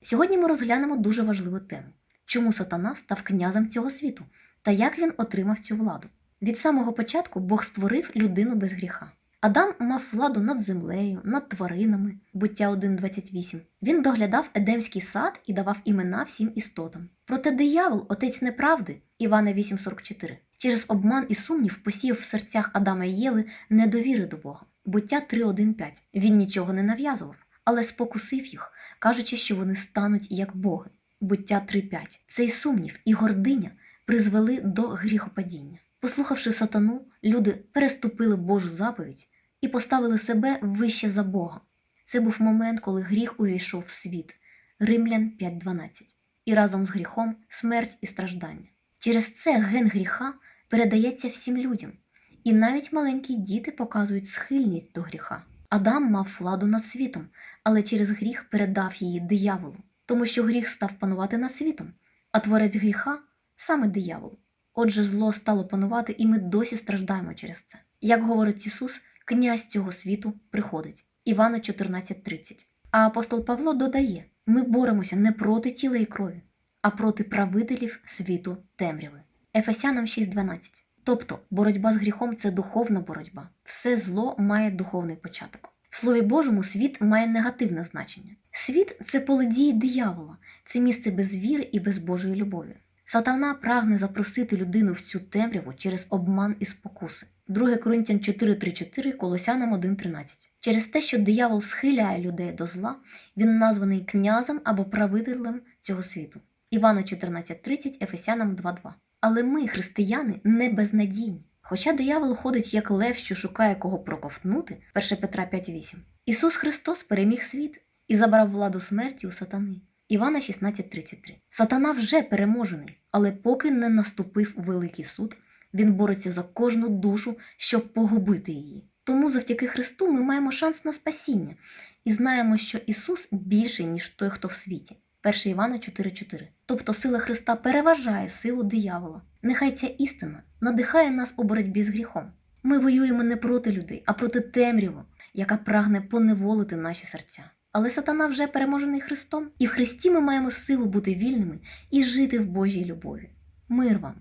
Сьогодні ми розглянемо дуже важливу тему: чому сатана став князем цього світу та як він отримав цю владу. Від самого початку Бог створив людину без гріха. Адам мав владу над землею, над тваринами, буття 1.28. Він доглядав Едемський сад і давав імена всім істотам. Проте диявол, отець неправди, Івана 8.44, через обман і сумнів посіяв в серцях Адама і Єви недовіри до Бога. Буття 3.1.5. Він нічого не нав'язував, але спокусив їх, кажучи, що вони стануть як боги. Буття 3.5. Цей сумнів і гординя призвели до гріхопадіння. Послухавши сатану, люди переступили Божу заповідь і поставили себе вище за Бога. Це був момент, коли гріх увійшов в світ. Римлян 5.12. І разом з гріхом смерть і страждання. Через це ген гріха передається всім людям, і навіть маленькі діти показують схильність до гріха. Адам мав владу над світом, але через гріх передав її дияволу, тому що гріх став панувати над світом, а творець гріха саме диявол. Отже, зло стало панувати, і ми досі страждаємо через це. Як говорить Ісус, князь цього світу приходить. Івана 14.30. А апостол Павло додає: ми боремося не проти тіла і крові, а проти правителів світу темряви. Ефесянам 6.12. Тобто боротьба з гріхом це духовна боротьба. Все зло має духовний початок. В Слові Божому світ має негативне значення. Світ це поле дії диявола, це місце без віри і без Божої любові. Сатана прагне запросити людину в цю темряву через обман і спокуси. 2 Коринтян 4.3.4, Колосянам 1.13. Через те, що диявол схиляє людей до зла, він названий князем або правителем цього світу. Івана 14.30, Ефесянам 2.2. Але ми, християни, не безнадійні. Хоча диявол ходить як лев, що шукає кого проковтнути, 1 Петра 5.8. Ісус Христос переміг світ і забрав владу смерті у сатани. Івана 16.33. Сатана вже переможений, але поки не наступив великий суд, він бореться за кожну душу, щоб погубити її. Тому завдяки Христу ми маємо шанс на спасіння і знаємо, що Ісус більший, ніж той, хто в світі. 1 Івана 4.4. Тобто сила Христа переважає силу диявола. Нехай ця істина надихає нас у боротьбі з гріхом. Ми воюємо не проти людей, а проти темряву, яка прагне поневолити наші серця. Але сатана вже переможений Христом, і в Христі ми маємо силу бути вільними і жити в Божій любові. Мир вам!